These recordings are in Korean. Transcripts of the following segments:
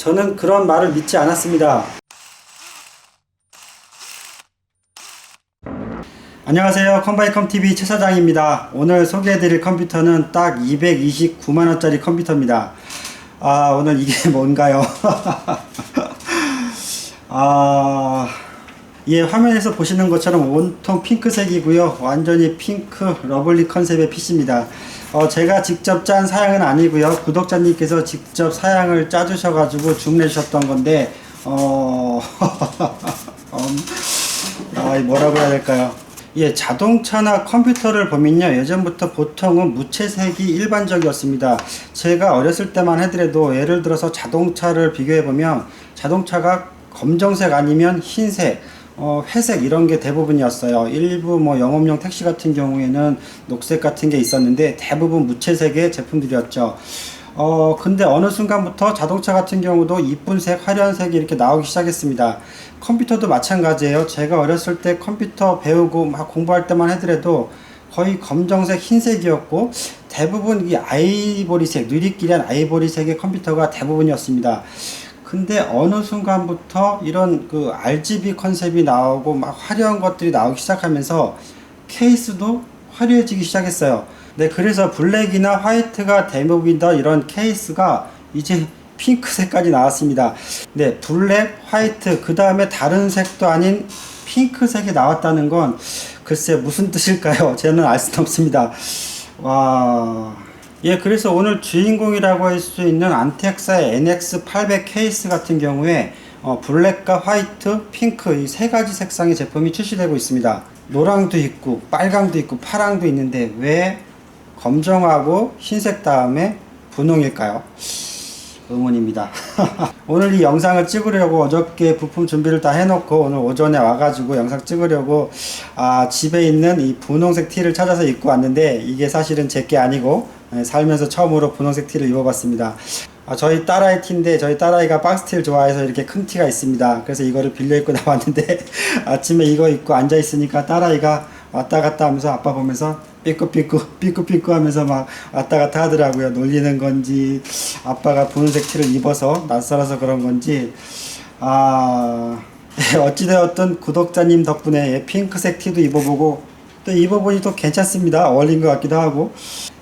저는 그런 말을 믿지 않았습니다. 안녕하세요. 컴바이컴 TV 최 사장입니다. 오늘 소개해드릴 컴퓨터는 딱 229만 원짜리 컴퓨터입니다. 아 오늘 이게 뭔가요? 아, 예, 화면에서 보시는 것처럼 온통 핑크색이고요. 완전히 핑크 러블리 컨셉의 PC입니다. 어, 제가 직접 짠 사양은 아니고요. 구독자님께서 직접 사양을 짜주셔가지고 주문해 주셨던 건데, 어, 음, 아, 이 뭐라고 해야 될까요? 예, 자동차나 컴퓨터를 보면요. 예전부터 보통은 무채색이 일반적이었습니다. 제가 어렸을 때만 하더라도 예를 들어서 자동차를 비교해 보면 자동차가 검정색 아니면 흰색, 어, 회색 이런 게 대부분이었어요. 일부 뭐 영업용 택시 같은 경우에는 녹색 같은 게 있었는데 대부분 무채색의 제품들이었죠. 어, 근데 어느 순간부터 자동차 같은 경우도 이쁜 색, 화려한 색이 이렇게 나오기 시작했습니다. 컴퓨터도 마찬가지예요. 제가 어렸을 때 컴퓨터 배우고 막 공부할 때만 하더라도 거의 검정색, 흰색이었고 대부분 이 아이보리색, 누리끼리한 아이보리색의 컴퓨터가 대부분이었습니다. 근데 어느 순간부터 이런 그 RGB 컨셉이 나오고 막 화려한 것들이 나오기 시작하면서 케이스도 화려해지기 시작했어요. 네, 그래서 블랙이나 화이트가 대목이던 이런 케이스가 이제 핑크색까지 나왔습니다. 네, 블랙, 화이트, 그 다음에 다른 색도 아닌 핑크색이 나왔다는 건 글쎄 무슨 뜻일까요? 저는 알 수는 없습니다. 와. 예, 그래서 오늘 주인공이라고 할 수 있는 안텍사의 NX800 케이스 같은 경우에 어, 블랙과 화이트, 핑크 이 세 가지 색상의 제품이 출시되고 있습니다. 노랑도 있고 빨강도 있고 파랑도 있는데 왜 검정하고 흰색 다음에 분홍일까요? 의문입니다. 오늘 이 영상을 찍으려고 어저께 부품 준비를 다 해놓고 오늘 오전에 와가지고 영상 찍으려고 아, 집에 있는 이 분홍색 티를 찾아서 입고 왔는데 이게 사실은 제 게 아니고 예, 살면서 처음으로 분홍색 티를 입어봤습니다. 아, 저희 딸아이 티인데 저희 딸아이가 박스티를 좋아해서 이렇게 큰 티가 있습니다. 그래서 이거를 빌려 입고 나왔는데 아침에 이거 입고 앉아 있으니까 딸아이가 왔다 갔다 하면서 아빠 보면서 삐꾸삐꾸 삐꾸삐꾸 하면서 막 왔다 갔다 하더라고요. 놀리는 건지 아빠가 분홍색 티를 입어서 낯설어서 그런 건지 아 예, 어찌되었든 구독자님 덕분에 예, 핑크색 티도 입어보고 또 입어보니 또 괜찮습니다. 어울린 것 같기도 하고.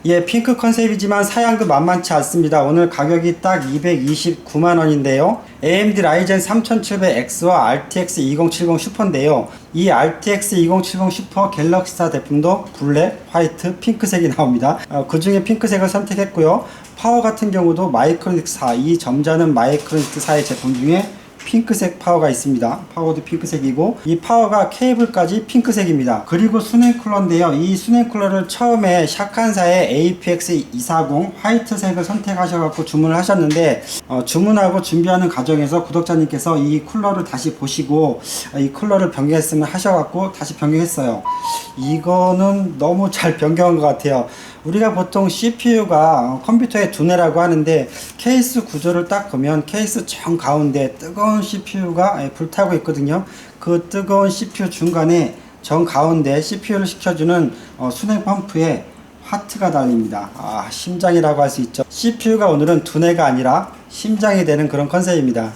예, 핑크 컨셉이지만 사양도 만만치 않습니다. 오늘 가격이 딱 229만 원인데요. AMD 라이젠 3700X와 RTX 2070 슈퍼인데요. 이 RTX 2070 슈퍼 갤럭시사 제품도 블랙, 화이트, 핑크색이 나옵니다. 어, 그 중에 핑크색을 선택했고요. 파워 같은 경우도 마이크로닉4, 이 점자는 마이크로닉4의 제품 중에 핑크색 파워가 있습니다. 파워도 핑크색이고 이 파워가 케이블까지 핑크색입니다. 그리고 수냉 쿨러인데요. 이 수냉 쿨러를 처음에 샤칸사의 APX 240 화이트색을 선택하셔갖고 주문을 하셨는데 어, 주문하고 준비하는 과정에서 구독자님께서 이 쿨러를 다시 보시고 어, 이 쿨러를 변경했으면 하셔갖고 다시 변경했어요. 이거는 너무 잘 변경한 것 같아요. 우리가 보통 CPU가 컴퓨터의 두뇌라고 하는데 케이스 구조를 딱 보면 케이스 정 가운데 뜨거운 CPU가 불타고 있거든요. 그 뜨거운 CPU 중간에 정 가운데 CPU를 식혀주는 어, 수냉 펌프에 하트가 달립니다. 아, 심장이라고 할 수 있죠. CPU가 오늘은 두뇌가 아니라 심장이 되는 그런 컨셉입니다.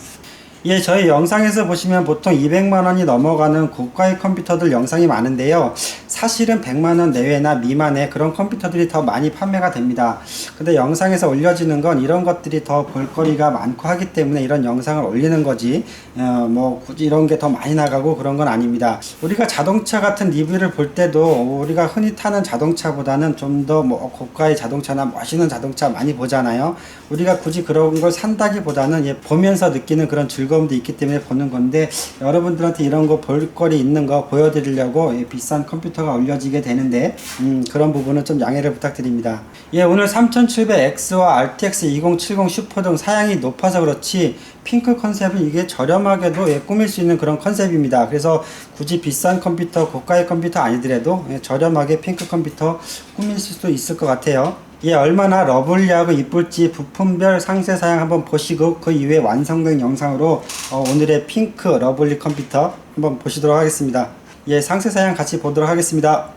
예, 저희 영상에서 보시면 보통 200만 원이 넘어가는 고가의 컴퓨터들 영상이 많은데요. 사실은 100만 원 내외나 미만의 그런 컴퓨터들이 더 많이 판매가 됩니다. 근데 영상에서 올려지는 건 이런 것들이 더 볼거리가 많고 하기 때문에 이런 영상을 올리는 거지. 어, 뭐 굳이 이런 게 더 많이 나가고 그런 건 아닙니다. 우리가 자동차 같은 리뷰를 볼 때도 우리가 흔히 타는 자동차보다는 좀 더 뭐 고가의 자동차나 멋있는 자동차 많이 보잖아요. 우리가 굳이 그런 걸 산다기보다는 예, 보면서 느끼는 그런 즐거움도 있기 때문에 보는 건데 여러분들한테 이런 거 볼거리 있는 거 보여드리려고 예, 비싼 컴퓨터 가 올려지게 되는데 음, 그런 부분은 좀 양해를 부탁드립니다. 예, 오늘 3700X와 RTX 2070 슈퍼 등 사양이 높아서 그렇지 핑크 컨셉은 이게 저렴하게도 예, 꾸밀 수 있는 그런 컨셉입니다. 그래서 굳이 비싼 컴퓨터, 고가의 컴퓨터 아니더라도 예, 저렴하게 핑크 컴퓨터 꾸밀 수도 있을 것 같아요. 예, 얼마나 러블리하고 이쁠지 부품별 상세 사양 한번 보시고 그 이후에 완성된 영상으로 어, 오늘의 핑크 러블리 컴퓨터 한번 보시도록 하겠습니다. 예, 상세 사양 같이 보도록 하겠습니다.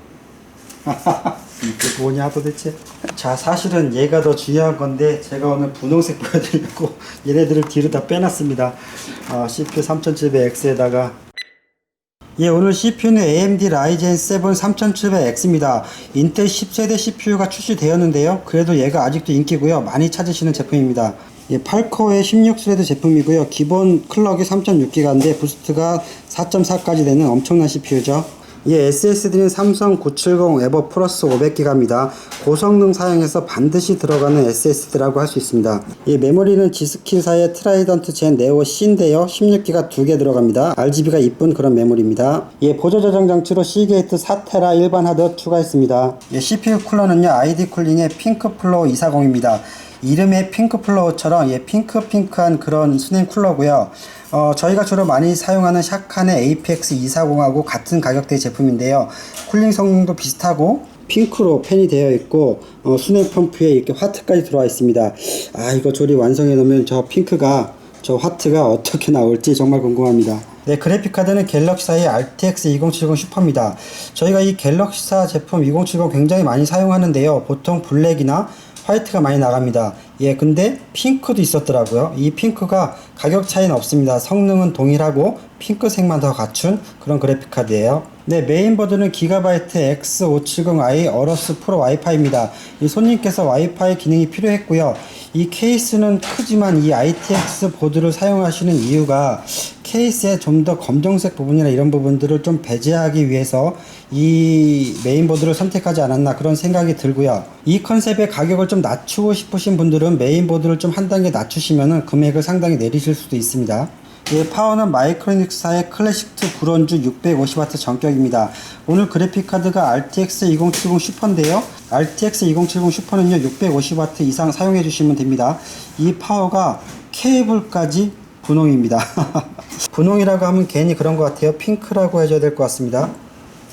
이게 뭐냐 도대체 자 사실은 얘가 더 중요한 건데 제가 오늘 분홍색 보여드리려고 얘네들을 뒤로 다 빼놨습니다 어, CPU 3700X에다가 예, 오늘 CPU는 AMD Ryzen 7 3700X입니다. 인텔 10세대 CPU가 출시되었는데요. 그래도 얘가 아직도 인기고요. 많이 찾으시는 제품입니다. 예, 8코어의 16스레드 제품이고요. 기본 클럭이 3.6기가인데 부스트가 4.4까지 되는 엄청난 CPU죠. 예, SSD는 삼성 970 에버 플러스 500기가입니다. 고성능 사양에서 반드시 들어가는 SSD라고 할 수 있습니다. 예, 메모리는 지스킬사의 트라이던트 젠 네오 C인데요. 16기가 두개 들어갑니다. RGB가 이쁜 그런 메모리입니다. 예, 보조 저장 장치로 C게이트 4테라 일반 하드 추가했습니다. 예, CPU 쿨러는요, 아이디 쿨링의 핑크플로우 240입니다. 이름의 핑크 플로우처럼 예, 핑크핑크한 그런 수냉 쿨러고요. 어, 저희가 주로 많이 사용하는 샤칸의 APX 240하고 같은 가격대의 제품인데요. 쿨링 성능도 비슷하고 핑크로 팬이 되어 있고 어, 수냉 펌프에 이렇게 화트까지 들어와 있습니다. 아 이거 조립 완성해 놓으면 저 핑크가 저 화트가 어떻게 나올지 정말 궁금합니다. 네, 그래픽 카드는 갤럭시사의 RTX 2070 슈퍼입니다. 저희가 이 갤럭시사 제품 2070 굉장히 많이 사용하는데요. 보통 블랙이나 화이트가 많이 나갑니다. 예, 근데 핑크도 있었더라고요. 이 핑크가 가격 차이는 없습니다. 성능은 동일하고 핑크색만 더 갖춘 그런 그래픽 카드예요. 네, 메인보드는 기가바이트 X570i 어러스 프로 와이파이입니다. 이 손님께서 와이파이 기능이 필요했고요. 이 케이스는 크지만 이 ITX 보드를 사용하시는 이유가 케이스에 좀 더 검정색 부분이나 이런 부분들을 좀 배제하기 위해서 이 메인보드를 선택하지 않았나 그런 생각이 들고요. 이 컨셉의 가격을 좀 낮추고 싶으신 분들은 메인보드를 좀 한 단계 낮추시면 금액을 상당히 내리실 수도 있습니다. 예, 파워는 마이크로닉스사의 클래식2 브론즈 650W 전격입니다. 오늘 그래픽카드가 RTX 2070 슈퍼인데요. RTX 2070 슈퍼는요, 650W 이상 사용해 주시면 됩니다. 이 파워가 케이블까지 분홍입니다. 분홍이라고 하면 괜히 그런 것 같아요. 핑크라고 해줘야 될 것 같습니다.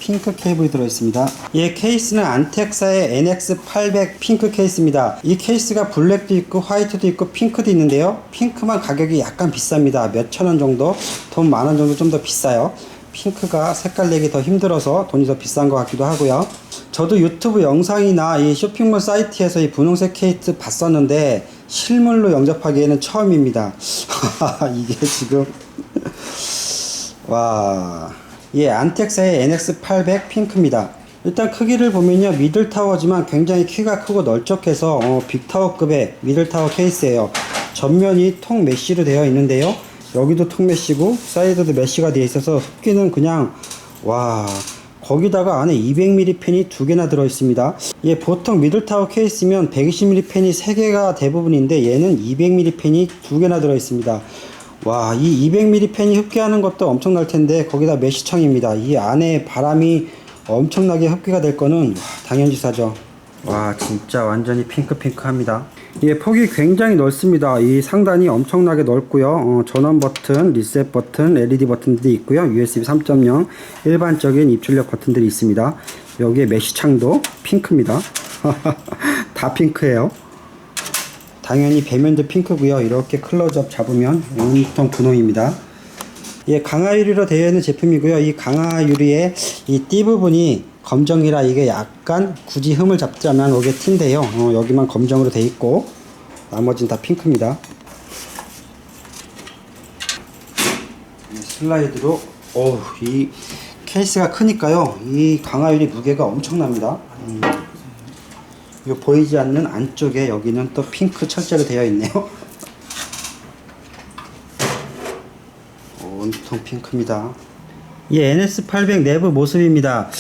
핑크 케이블이 들어있습니다. 이 케이스는 안텍사의 NX800 핑크 케이스입니다. 이 케이스가 블랙도 있고 화이트도 있고 핑크도 있는데요. 핑크만 가격이 약간 비쌉니다. 몇천 원 정도, 돈 만 원 정도 좀 더 비싸요. 핑크가 색깔 내기 더 힘들어서 돈이 더 비싼 것 같기도 하고요. 저도 유튜브 영상이나 이 쇼핑몰 사이트에서 이 분홍색 케이스 봤었는데 실물로 영접하기에는 처음입니다. 이게 지금 와. 예, 안텍사의 NX800 핑크입니다. 일단 크기를 보면요, 미들타워지만 굉장히 키가 크고 널쩍해서 어, 빅타워급의 미들타워 케이스예요. 전면이 통 메쉬로 되어 있는데요. 여기도 통 메쉬고 사이드도 메쉬가 되어 있어서 흡기는 그냥 와 거기다가 안에 200mm 펜이 두 개나 들어 있습니다. 예, 보통 미들타워 케이스면 120mm 펜이 3개가 대부분인데 얘는 200mm 펜이 두 개나 들어 있습니다. 와, 이 200mm 펜이 흡기하는 것도 엄청날 텐데 거기다 메시청입니다. 이 안에 바람이 엄청나게 흡기가 될 거는 당연지사죠. 와, 진짜 완전히 핑크핑크합니다. 예, 폭이 굉장히 넓습니다. 이 상단이 엄청나게 넓고요. 어, 전원 버튼, 리셋 버튼, LED 버튼들이 있고요. USB 3.0 일반적인 입출력 버튼들이 있습니다. 여기에 메시창도 핑크입니다. 다 핑크예요. 당연히 배면도 핑크고요. 이렇게 클로즈업 잡으면 온통 분홍입니다. 예, 강화 유리로 되어 있는 제품이고요. 이 강화 유리의 이 띠 부분이 검정이라 이게 약간 굳이 흠을 잡자면 이게 티인데요. 어, 여기만 검정으로 되어 있고 나머지는 다 핑크입니다. 이 슬라이드로 어우 이 케이스가 크니까요. 이 강화 유리 무게가 엄청납니다. 음. 이거 보이지 않는 안쪽에 여기는 또 핑크 철제로 되어 있네요. 온통 핑크입니다. 이 NS800 내부 모습입니다.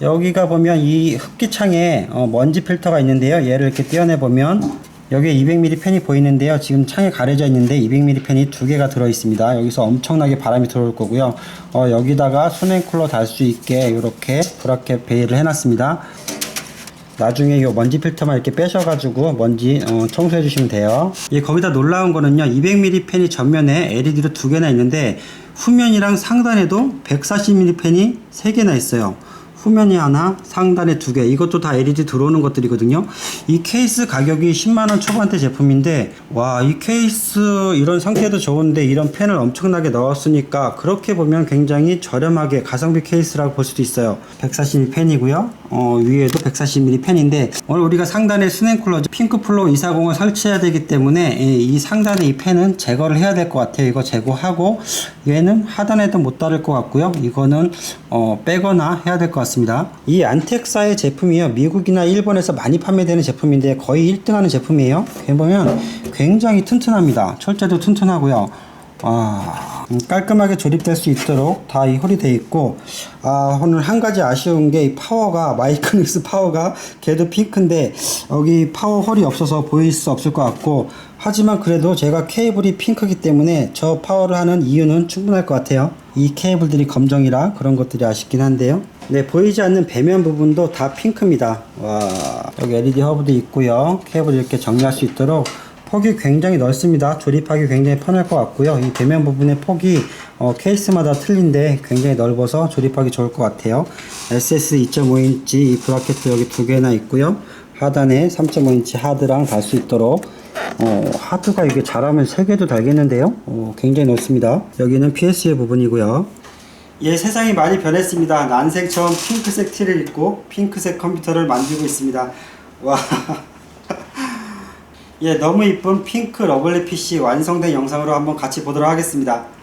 여기가 보면 이 흡기창에 어, 먼지 필터가 있는데요. 얘를 이렇게 떼어내 보면 여기에 200mm 펜이 보이는데요. 지금 창에 가려져 있는데 200mm 펜이 두 개가 들어 있습니다. 여기서 엄청나게 바람이 들어올 거고요. 어, 여기다가 수냉 쿨러 달 수 있게 이렇게 브라켓 베일을 해놨습니다. 나중에 요 먼지 필터만 이렇게 빼셔가지고 먼지 어, 청소해 주시면 돼요. 예, 거기다 놀라운 거는요. 200mm 펜이 전면에 LED로 두 개나 있는데 후면이랑 상단에도 140mm 펜이 세 개나 있어요. 후면이 하나, 상단에 두 개. 이것도 다 LED 들어오는 것들이거든요. 이 케이스 가격이 10만원 초반대 제품인데, 와, 이 케이스 이런 상태도 좋은데 이런 펜을 엄청나게 넣었으니까 그렇게 보면 굉장히 저렴하게 가성비 케이스라고 볼 수도 있어요. 140mm 펜이고요. 어, 위에도 140mm 펜인데, 오늘 우리가 상단에 스냅쿨러 핑크 플로우 240을 설치해야 되기 때문에 이, 이 상단에 이 펜은 제거를 해야 될 것 같아요. 이거 제거하고 얘는 하단에도 못 다를 것 같고요. 이거는 어, 빼거나 해야 될 것 같습니다. 이 안텍사의 제품이요. 미국이나 일본에서 많이 판매되는 제품인데 거의 1등하는 제품이에요. 보면 굉장히 튼튼합니다. 철제도 튼튼하고요. 아, 음, 깔끔하게 조립될 수 있도록 다 이 홀이 되어 있고 아 오늘 한 가지 아쉬운 게 이 파워가 마이크닉스 파워가 걔도 핑크인데 여기 파워 홀이 없어서 보일 수 없을 것 같고 하지만 그래도 제가 케이블이 핑크기 때문에 저 파워를 하는 이유는 충분할 것 같아요 이 케이블들이 검정이라 그런 것들이 아쉽긴 한데요 네 보이지 않는 배면 부분도 다 핑크입니다 와 여기 LED 허브도 있고요 케이블 이렇게 정리할 수 있도록 폭이 굉장히 넓습니다. 조립하기 굉장히 편할 것 같고요. 이 배면 부분의 폭이 어, 케이스마다 틀린데 굉장히 넓어서 조립하기 좋을 것 같아요. SS 2.5인치 이 브라켓도 여기 두 개나 있고요. 하단에 3.5인치 하드랑 달 수 있도록 어, 하드가 이게 잘하면 3개도 달겠는데요. 어, 굉장히 넓습니다. 여기는 PSU 부분이고요. 예, 세상이 많이 변했습니다. 난생처럼 핑크색 티를 입고 핑크색 컴퓨터를 만들고 있습니다. 와. 예, 너무 이쁜 핑크 러블리 PC 완성된 영상으로 한번 같이 보도록 하겠습니다.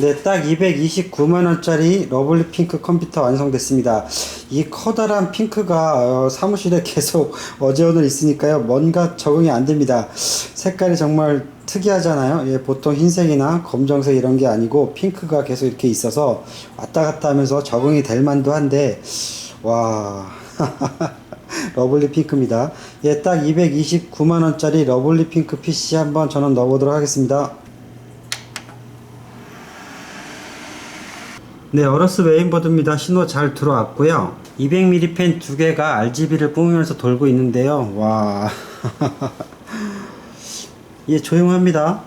네, 딱 229만원짜리 러블리 핑크 컴퓨터 완성됐습니다. 이 커다란 핑크가 어, 사무실에 계속 어제 오늘 있으니까요. 뭔가 적응이 안 됩니다. 색깔이 정말 특이하잖아요. 예, 보통 흰색이나 검정색 이런 게 아니고 핑크가 계속 이렇게 있어서 왔다 갔다 하면서 적응이 될 만도 한데, 와. 러블리 핑크입니다. 예, 딱 229만원짜리 러블리 핑크 PC 한번 저는 넣어보도록 하겠습니다. 네, 어러스 메인보드입니다. 신호 잘 들어왔고요. 200mm 펜두 개가 RGB를 뿜으면서 돌고 있는데요. 와. 예, 조용합니다.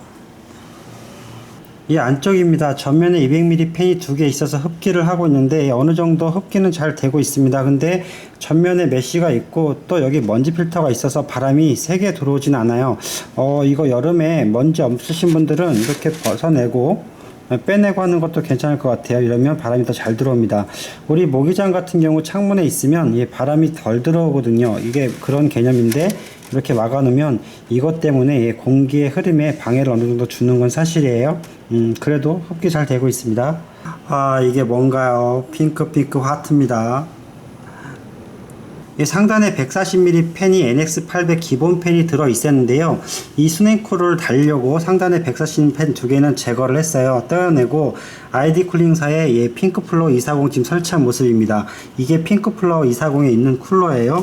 이 안쪽입니다. 전면에 200mm 펜이 두 개 있어서 흡기를 하고 있는데 어느 정도 흡기는 잘 되고 있습니다. 근데 전면에 메쉬가 있고 또 여기 먼지 필터가 있어서 바람이 세게 들어오진 않아요. 어, 이거 여름에 먼지 없으신 분들은 이렇게 벗어내고 빼내고 하는 것도 괜찮을 것 같아요. 이러면 바람이 더 잘 들어옵니다. 우리 모기장 같은 경우 창문에 있으면 이 바람이 덜 들어오거든요. 이게 그런 개념인데 이렇게 막아놓으면 이것 때문에 이 공기의 흐름에 방해를 어느 정도 주는 건 사실이에요. 음, 그래도 흡기 잘 되고 있습니다. 아, 이게 뭔가요? 핑크핑크 하트입니다. 이 상단에 140mm 펜이 NX800 기본 펜이 들어 있었는데요. 이 수냉쿨을 달려고 상단에 140mm 펜두 개는 제거를 했어요. 떼어내고 아이디 쿨링사에 예, 핑크플로 240 지금 설치한 모습입니다. 이게 핑크플로 240에 있는 쿨러예요.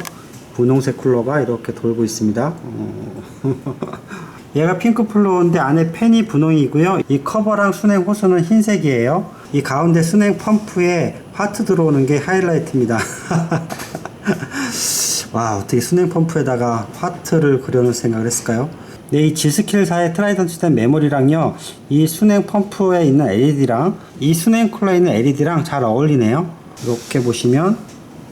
분홍색 쿨러가 이렇게 돌고 있습니다. 어... 얘가 핑크 플로우인데 안에 펜이 분홍이고요. 이 커버랑 수냉 호수는 흰색이에요. 이 가운데 수냉 펌프에 하트 들어오는 게 하이라이트입니다. 와 어떻게 수냉 펌프에다가 하트를 그려놓을 생각을 했을까요? 네, 이 G스킬사의 트라이던트 된 메모리랑요, 이 수냉 펌프에 있는 LED랑 이 수냉 쿨러에 있는 LED랑 잘 어울리네요. 이렇게 보시면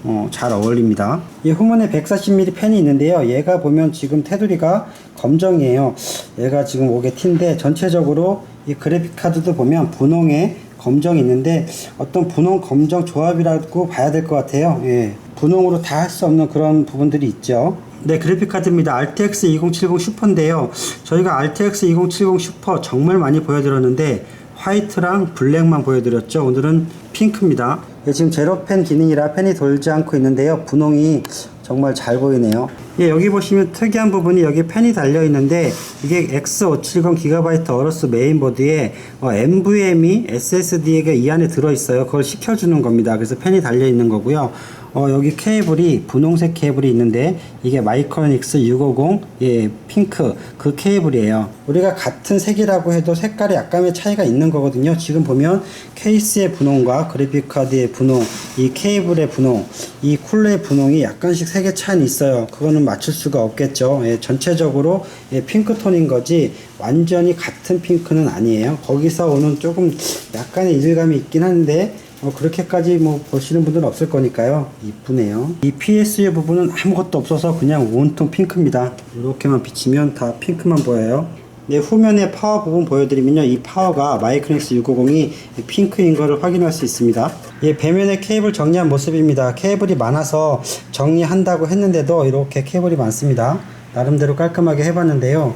어, 잘 어울립니다. 이 후문에 140mm 펜이 있는데요. 얘가 보면 지금 테두리가 검정이에요. 얘가 지금 5개 T인데 전체적으로 이 그래픽 카드도 보면 분홍에 검정이 있는데 어떤 분홍 검정 조합이라고 봐야 될 것 같아요. 예. 분홍으로 다 할 수 없는 그런 부분들이 있죠. 네, 그래픽 카드입니다. RTX 2070 슈퍼인데요. 저희가 RTX 2070 슈퍼 정말 많이 보여드렸는데 화이트랑 블랙만 보여드렸죠. 오늘은 핑크입니다. 예, 지금 제로 펜 기능이라 펜이 돌지 않고 있는데요. 분홍이 정말 잘 보이네요. 예, 여기 보시면 특이한 부분이 여기 펜이 달려 있는데 이게 X570 GB 어로스 메인보드에 어, NVMe SSD가 이 안에 들어 있어요. 그걸 시켜주는 겁니다. 그래서 펜이 달려 있는 거고요. 어, 여기 케이블이 분홍색 케이블이 있는데 이게 마이크로닉스 650 예, 핑크 그 케이블이에요. 우리가 같은 색이라고 해도 색깔이 약간의 차이가 있는 거거든요. 지금 보면 케이스의 분홍과 그래픽 카드의 분홍, 이 케이블의 분홍, 이 쿨러의 분홍이 약간씩 색의 차이는 있어요. 그거는 맞출 수가 없겠죠. 예, 전체적으로 예, 핑크톤인 거지 완전히 같은 핑크는 아니에요. 거기서 오는 조금 약간의 이질감이 있긴 한데 어, 그렇게까지 뭐 보시는 분들은 없을 거니까요. 이쁘네요. 이 PSU 부분은 아무것도 없어서 그냥 온통 핑크입니다. 이렇게만 비치면 다 핑크만 보여요. 네, 후면에 파워 부분 보여드리면요. 이 파워가 마이크닉스 650이 핑크인 것을 확인할 수 있습니다. 예, 배면에 케이블 정리한 모습입니다. 케이블이 많아서 정리한다고 했는데도 이렇게 케이블이 많습니다. 나름대로 깔끔하게 해봤는데요.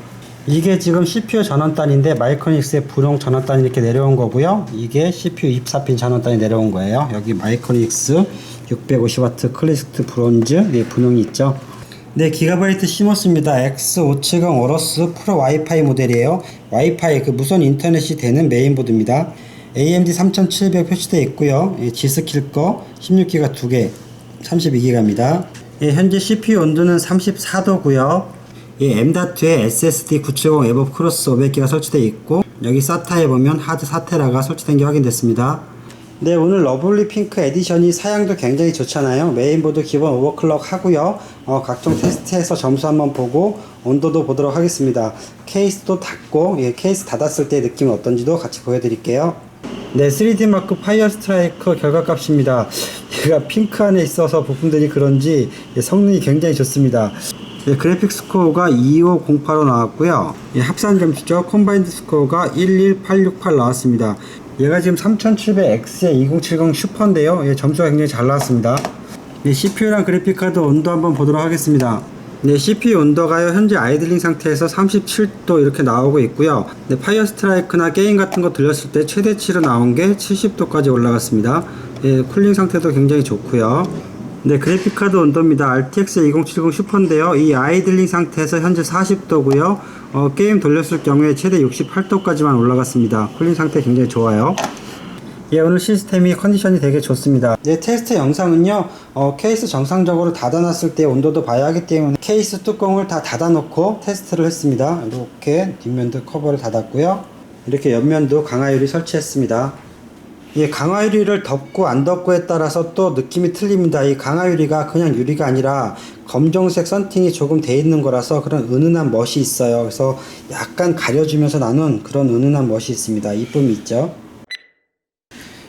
이게 지금 CPU 전원단인데 마이크로닉스의 불용 전원단이 이렇게 내려온 거고요. 이게 CPU 24핀 전원단이 내려온 거예요. 여기 마이크로닉스 650W 클래스트 브론즈 네, 분홍이 있죠. 네, 기가바이트 시모스입니다. X570 오러스 프로 와이파이 모델이에요. 와이파이 그 무선 인터넷이 되는 메인보드입니다. AMD 3700 표시되어 있고요. 예, 지스킬 거 16기가 2개, 32기가입니다. 예, 현재 CPU 온도는 34도고요. 예, M.2에 SSD 970 에버 크로스 500기가 설치되어 있고 여기 SATA에 보면 하드 4테라가 설치된 게 확인됐습니다. 네, 오늘 러블리 핑크 에디션이 사양도 굉장히 좋잖아요. 메인보드 기본 오버클럭 하고요. 어, 각종 테스트해서 점수 한번 보고 온도도 보도록 하겠습니다. 케이스도 닫고 예, 케이스 닫았을 때 느낌이 어떤지도 같이 보여드릴게요. 네, 3D 마크 파이어 스트라이커 결과값입니다. 얘가 핑크 안에 있어서 부품들이 그런지 예, 성능이 굉장히 좋습니다. 예, 그래픽 스코어가 25085 나왔고요. 예, 합산 점수죠. 컴바인드 스코어가 11868 나왔습니다. 얘가 지금 3700X의 2070 슈퍼인데요. 예, 점수가 굉장히 잘 나왔습니다. 네, CPU랑 그래픽카드 온도 한번 보도록 하겠습니다. 네, CPU 온도가요, 현재 아이들링 상태에서 37도 이렇게 나오고 있고요. 네, 파이어 스트라이크나 게임 같은 거 들렸을 때 최대치로 나온 게 70도까지 올라갔습니다. 예, 쿨링 상태도 굉장히 좋고요. 네, 그래픽카드 온도입니다. RTX 2070 슈퍼인데요. 이 아이들링 상태에서 현재 40도고요. 어, 게임 돌렸을 경우에 최대 68도까지만 올라갔습니다. 쿨링 상태 굉장히 좋아요. 예, 오늘 시스템이 컨디션이 되게 좋습니다. 네, 테스트 영상은요, 어, 케이스 정상적으로 닫아놨을 때 온도도 봐야 하기 때문에 케이스 뚜껑을 다 닫아놓고 테스트를 했습니다. 이렇게 뒷면도 커버를 닫았고요. 이렇게 옆면도 강화유리 설치했습니다. 예, 강화유리를 덮고 안 덮고에 따라서 또 느낌이 틀립니다. 이 강화유리가 그냥 유리가 아니라 검정색 썬팅이 조금 돼 있는 거라서 그런 은은한 멋이 있어요. 그래서 약간 가려주면서 나눈 그런 은은한 멋이 있습니다. 이쁨이 있죠.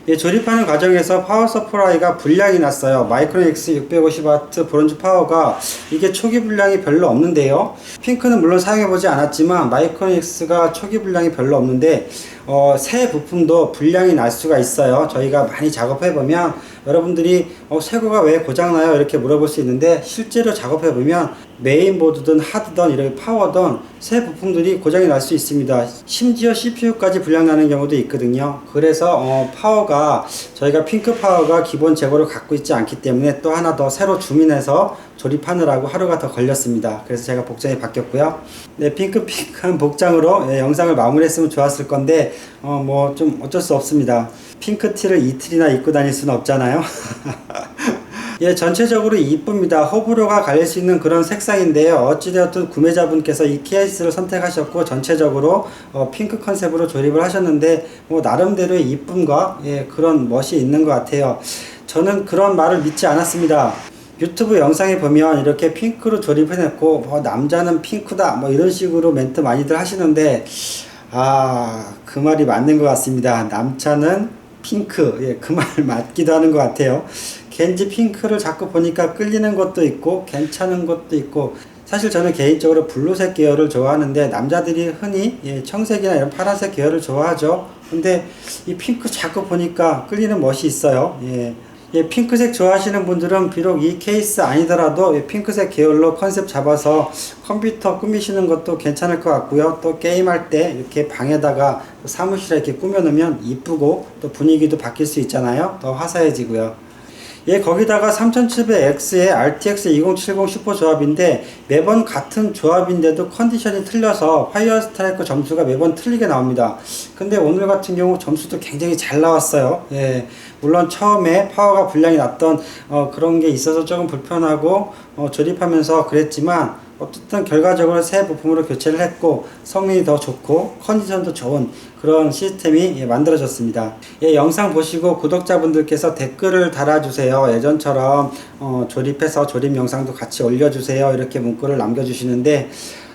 예, 조립하는 과정에서 파워 서프라이가 불량이 났어요. 마이크로닉스 650W 브론즈 파워가 이게 초기 불량이 별로 없는데요. 핑크는 물론 사용해보지 않았지만 마이크로닉스가 초기 불량이 별로 없는데 어, 새 부품도 불량이 날 수가 있어요. 저희가 많이 작업해보면 여러분들이 어, 새거가 왜 고장나요? 이렇게 물어볼 수 있는데 실제로 작업해보면 메인보드든 하드든 이렇게 파워든 새 부품들이 고장이 날 수 있습니다. 심지어 CPU까지 불량 나는 경우도 있거든요. 그래서 어, 파워가 저희가 핑크 파워가 기본 재고를 갖고 있지 않기 때문에 또 하나 더 새로 주문해서 조립하느라고 하루가 더 걸렸습니다. 그래서 제가 복장이 바뀌었고요. 네, 핑크핑크한 복장으로 예, 영상을 마무리했으면 좋았을 건데 어, 뭐 좀 어쩔 수 없습니다. 핑크티를 이틀이나 입고 다닐 수는 없잖아요. 예, 전체적으로 이쁩니다. 호불호가 갈릴 수 있는 그런 색상인데요. 어찌되었든 구매자분께서 이 케이스를 선택하셨고 전체적으로 어, 핑크 컨셉으로 조립을 하셨는데 뭐 나름대로의 이쁨과 예, 그런 멋이 있는 것 같아요. 저는 그런 말을 믿지 않았습니다. 유튜브 영상에 보면 이렇게 핑크로 조립해 냈고 뭐 남자는 핑크다 뭐 이런 식으로 멘트 많이들 하시는데 아 그 말이 맞는 것 같습니다. 남자는 핑크 예, 그 말 맞기도 하는 것 같아요. 겐지 핑크를 자꾸 보니까 끌리는 것도 있고 괜찮은 것도 있고 사실 저는 개인적으로 블루색 계열을 좋아하는데 남자들이 흔히 예, 청색이나 이런 파란색 계열을 좋아하죠. 근데 이 핑크 자꾸 보니까 끌리는 멋이 있어요. 예. 예, 핑크색 좋아하시는 분들은 비록 이 케이스 아니더라도 예, 핑크색 계열로 컨셉 잡아서 컴퓨터 꾸미시는 것도 괜찮을 것 같고요. 또 게임할 때 이렇게 방에다가 사무실에 이렇게 꾸며놓으면 이쁘고 또 분위기도 바뀔 수 있잖아요. 더 화사해지고요. 예, 거기다가 3700X의 RTX 2070 슈퍼 조합인데 매번 같은 조합인데도 컨디션이 틀려서 파이어 스트라이크 점수가 매번 틀리게 나옵니다. 근데 오늘 같은 경우 점수도 굉장히 잘 나왔어요. 예, 물론 처음에 파워가 불량이 났던 어, 그런 게 있어서 조금 불편하고 어, 조립하면서 그랬지만 어쨌든 결과적으로 새 부품으로 교체를 했고 성능이 더 좋고 컨디션도 좋은 그런 시스템이 예, 만들어졌습니다. 예, 영상 보시고 구독자분들께서 댓글을 달아주세요. 예전처럼 어, 조립해서 조립 영상도 같이 올려주세요. 이렇게 문구를 남겨주시는데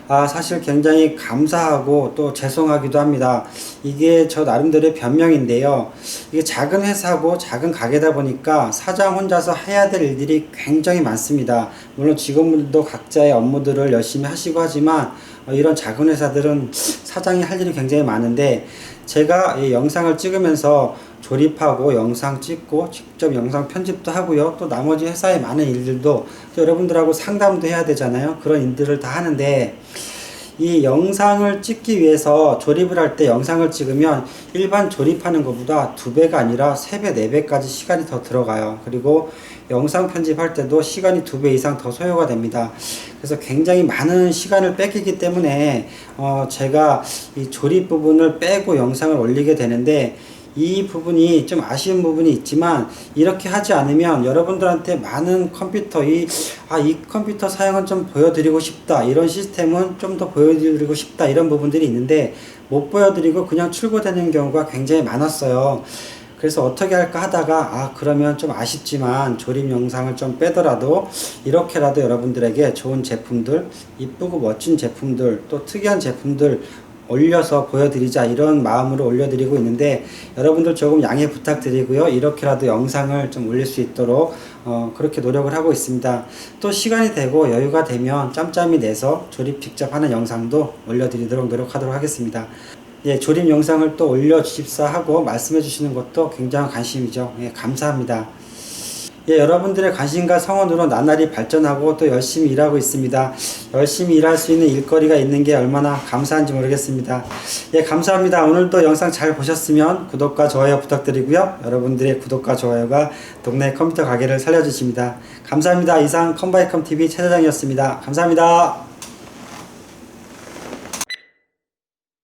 아, 사실 굉장히 감사하고 또 죄송하기도 합니다. 이게 저 나름대로의 변명인데요. 이게 작은 회사고 작은 가게다 보니까 사장 혼자서 해야 될 일들이 굉장히 많습니다. 물론 직원분들도 각자의 업무들을 열심히 하시고 하지만 어, 이런 작은 회사들은 사장이 할 일이 굉장히 많은데 제가 이 영상을 찍으면서 조립하고 영상 찍고 직접 영상 편집도 하고요. 또 나머지 회사의 많은 일들도 또 여러분들하고 상담도 해야 되잖아요. 그런 일들을 다 하는데 이 영상을 찍기 위해서 조립을 할 때 영상을 찍으면 일반 조립하는 것보다 두 배가 아니라 세 배, 네 배까지 시간이 더 들어가요. 그리고 영상 편집할 때도 시간이 두 배 이상 더 소요가 됩니다. 그래서 굉장히 많은 시간을 뺏기기 때문에 어 제가 이 조립 부분을 빼고 영상을 올리게 되는데 이 부분이 좀 아쉬운 부분이 있지만 이렇게 하지 않으면 여러분들한테 많은 컴퓨터 이 아 이 컴퓨터 사용은 좀 보여드리고 싶다 이런 시스템은 좀 더 보여드리고 싶다 이런 부분들이 있는데 못 보여드리고 그냥 출고되는 경우가 굉장히 많았어요. 그래서 어떻게 할까 하다가 아 그러면 좀 아쉽지만 조립 영상을 좀 빼더라도 이렇게라도 여러분들에게 좋은 제품들 이쁘고 멋진 제품들 또 특이한 제품들 올려서 보여드리자 이런 마음으로 올려드리고 있는데 여러분들 조금 양해 부탁드리고요. 이렇게라도 영상을 좀 올릴 수 있도록 어, 그렇게 노력을 하고 있습니다. 또 시간이 되고 여유가 되면 짬짬이 내서 조립 직접 하는 영상도 올려드리도록 노력하도록 하겠습니다. 예, 조립 영상을 또 올려주십사 하고 말씀해 주시는 것도 굉장한 관심이죠. 예, 감사합니다 예, 여러분들의 관심과 성원으로 나날이 발전하고 또 열심히 일하고 있습니다. 열심히 일할 수 있는 일거리가 있는 게 얼마나 감사한지 모르겠습니다. 예, 감사합니다. 오늘도 영상 잘 보셨으면 구독과 좋아요 부탁드리고요. 여러분들의 구독과 좋아요가 동네 컴퓨터 가게를 살려주십니다. 감사합니다. 이상 컴바이컴TV 최 사장이었습니다. 감사합니다.